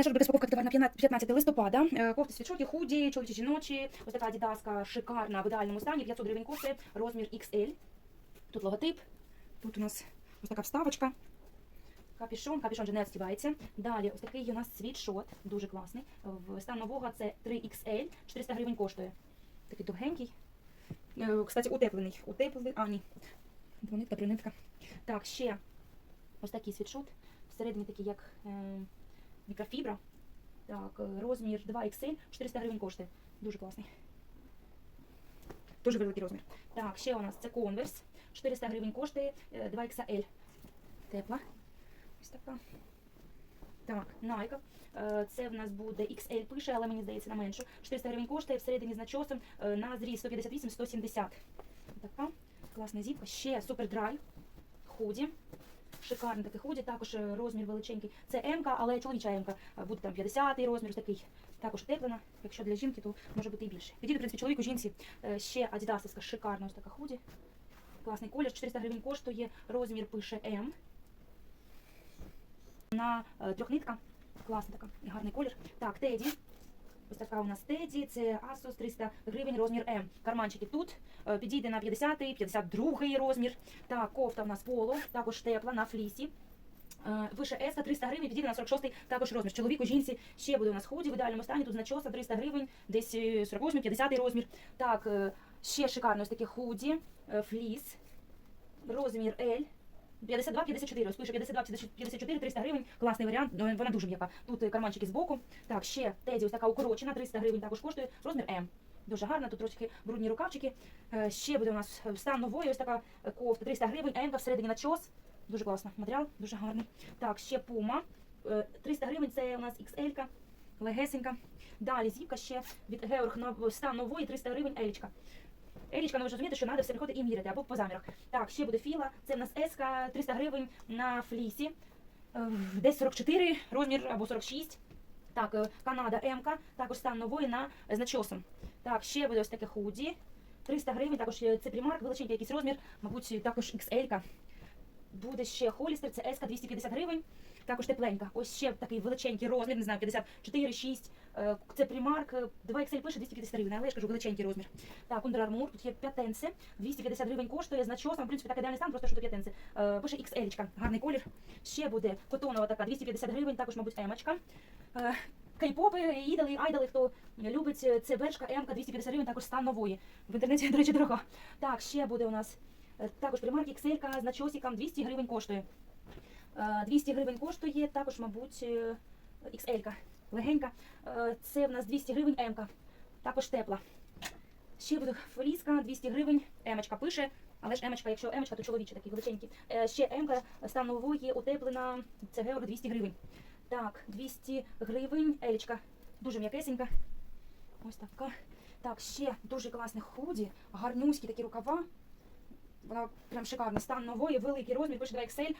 Наша буде розпаковка товар на 15 листопада. Е, Кофти світшоті, худі, чоловічі жіночі. Ось така дідаска шикарна в ідеальному стані. 500 гривень коштує, розмір XL. Тут логотип. Тут у нас ось така вставочка. Капішон, капішон вже не відстібається. Далі ось такий у нас світшот, дуже класний. В стан нового це 3XL, 400 гривень коштує. Такий довгенький. Е, Кстати, утеплений. Утеплений. А, ні. Двонитка, тринитка. Так, ще ось такий світшот. Всередині такий, як е, мікрофібра. Так, е, розмір 2XL, 400 гривень коштує. Дуже класний. Дуже великий розмір. Так, ще у нас це Converse. 400 гривень коштує е, 2XL. Тепла. Ось така. Так, Nike. Е, Це в нас буде XL пише, але мені здається на меншу. 400 гривень коштує всередині з начосом е, на зріз 158-170. Така класна зіпка. Ще Superdry. Худі. Шикарний такий худі, також е, розмір величенький. Це М, але чоловіча М. Буде там 50-й розмір, такий. Також утеплена. Якщо для жінки, то може бути і більше. Підійде, в принципі, чоловіку, жінці. Е, Ще адідасовська шикарна ось така худі. Класний колір, 400 гривень коштує, розмір пише М. На е, трьохнитка. Класна така, гарний колір. Так, Теді. Ось така у нас Теді, це Asos 300 гривень, розмір М. Карманчики тут. Е, Підійде на 50-й, 52-й розмір. Так, кофта у нас поло, також тепла на флісі. Е, Вище S 300 гривень, підійде на 46-й також розмір. Чоловіку, жінці ще буде у нас худі в ідеальному стані. Тут значоса 300 гривень, десь 48 50 розмір. Так, е, ще шикарно ось таке худі, е, фліс, розмір L. 52-54, ось пише 52-54, 300 гривень, класний варіант, ну, вона дуже м'яка. Тут е, карманчики з боку. Так, ще теді ось така укорочена, 300 гривень також коштує, розмір М. Дуже гарна, тут трошки брудні рукавчики. Е, Ще буде у нас е, стан нової, ось така кофта, 300 гривень, М всередині начос. Дуже класно, матеріал, дуже гарний. Так, ще пума, 300 гривень, це у нас XL, -ка, легесенька. Далі зіпка ще від Георг нов- стан нової, 300 гривень, Елічка. Елічка, ну ви ж розумієте, що треба все приходити і міряти або по замірах. Так, ще буде філа. Це в нас еска 300 гривень на флісі. Е, Десь 44 розмір або 46. Так, е, Канада МК, також стан нової на з начосом. Так, ще буде ось таке худі. 300 гривень, також е, це примарк, величенький якийсь розмір, мабуть, також XL. -ка. Буде ще Холістер, це СК 250 гривень. Також тепленька. Ось ще такий величенький розмір, не знаю, 54, 6. Е, Це примарк, 2 XL пише 250 гривень, але я ж кажу, величенький розмір. Так, Under Armour, тут є п'ятенси, 250 гривень коштує, з начосом, в принципі, так ідеальний стан, просто що до п'ятенси. Е, Пише XL, гарний колір. Ще буде котонова така, 250 гривень, також, мабуть, емочка. Е, Кей-попи, ідоли, айдоли, хто любить, е, це бершка, М-ка, 250 гривень, також стан нової. В інтернеті, до речі, дорога. Так, ще буде у нас е, також примарк XL з начосиком, 200 гривень коштує. Е, 200 гривень коштує, також, мабуть, е, XL, легенька. Е, Це в нас 200 гривень М, також тепла. Ще буде фліска, 200 гривень, Емочка пише. Але ж емочка, якщо емочка, то чоловічі такі величенькі. Е, Ще емка стан нової, утеплена, це георг 200 гривень. Так, 200 гривень, елічка, дуже м'якесенька. Ось така. Так, ще дуже класне худі, гарнюські такі рукава. Вона прям шикарна. Стан нової, великий розмір, пише 2 XL.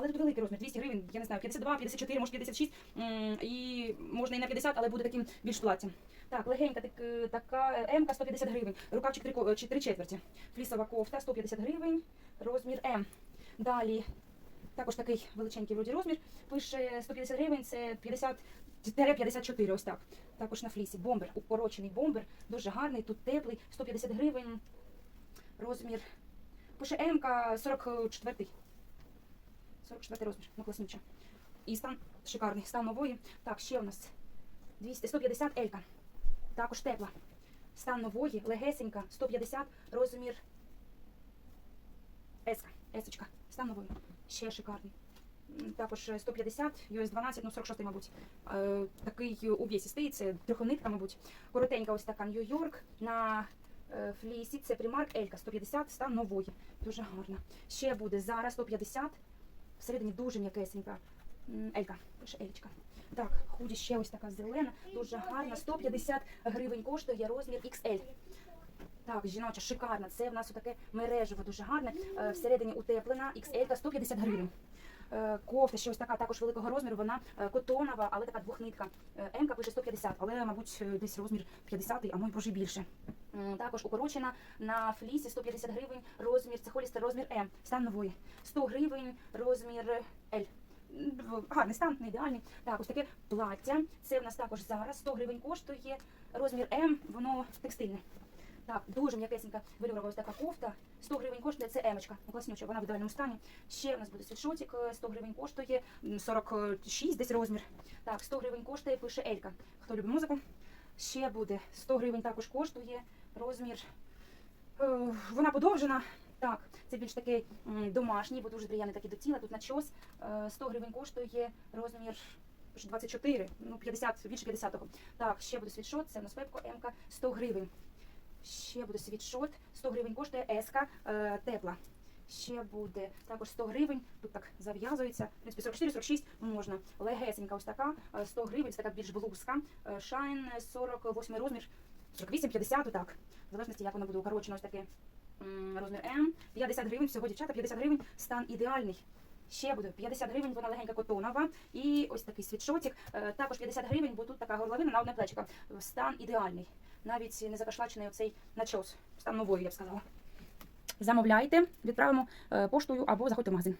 Але тут великий розмір, 200 гривень, я не знаю, 52, 54, може 56. І можна і на 50, але буде таким більш платтям. Так, легенька так, е, така М-ка 150 гривень. Рукавчик 3, 3 четверті. Флісова кофта 150 гривень, розмір М. Далі також такий величенький вроді розмір. Пише 150 гривень, це 50 54, ось так. Також на флісі. Бомбер, укорочений бомбер, дуже гарний, тут теплий, 150 гривень, розмір. Пише М-ка 44. 44 розмір, ну класнюча. І стан шикарний, стан нової. Так, ще у нас 200, 150 Елька. Також тепла. Стан нової, легесенька, 150, розмір Еска, Есочка. Стан нової. Ще шикарний. Також е, 150, US 12, ну 46, мабуть. Е, такий увесістий, це трьохонитка, мабуть. Коротенька ось така Нью-Йорк на е, флісі. Це примарк Елька 150, стан нової. Дуже гарна. Ще буде зараз 150. Всередині дуже м'якесенька. Елька, пише Елічка. Так, худі ще ось така зелена, дуже гарна. 150 гривень коштує розмір XL. Так, жіноча, шикарна. Це в нас таке мережево, дуже гарне. Е, Всередині утеплена XL 150 гривень. Е, Кофта ще ось така також великого розміру, вона е, котонова, але така двохнитка. М-ка пише 150, але, мабуть, е, десь розмір 50, а мой боже більше. Також укорочена на флісі 150 гривень, розмір, це холістер, розмір М, стан нової. 100 гривень, розмір L. гарний стан, не ідеальний. Так, ось таке плаття. Це в нас також зараз 100 гривень коштує. Розмір М, воно текстильне. Так, дуже м'якесенька велюрова ось така кофта. 100 гривень коштує, це емочка, класнюча, вона в ідеальному стані. Ще у нас буде світшотик, е, 100 гривень коштує, 46 десь розмір. Так, 100 гривень коштує, пише Елька. Хто любить музику? Ще буде 100 гривень також коштує розмір. Е, Вона подовжена. Так, це більш такий домашній, бо дуже приємний такий до тіла. Тут начос. Е, 100 гривень коштує розмір 24, ну 50, більше 50-го. Так, ще буде світшот, це у нас пепко МК 100 гривень. Ще буде світшот, 100 гривень коштує еска е, тепла. Ще буде також 100 гривень, тут так зав'язується. В принципі, 44-46 можна. Легесенька ось така, е, 100 гривень, це така більш блузка. Е, Шайн 48 розмір, 48-50, отак. В залежності, як воно буде укорочено, ось таке розмір М. 50 гривень, всього дівчата, 50 гривень, стан ідеальний. Ще буде 50 гривень, вона легенька котонова. І ось такий світшотик. Е, Також 50 гривень, бо тут така горловина на одне плечико. Стан ідеальний. Навіть не закашлачений оцей начос. Стан новою, я б сказала. Замовляйте, відправимо е, поштою або заходьте в магазин.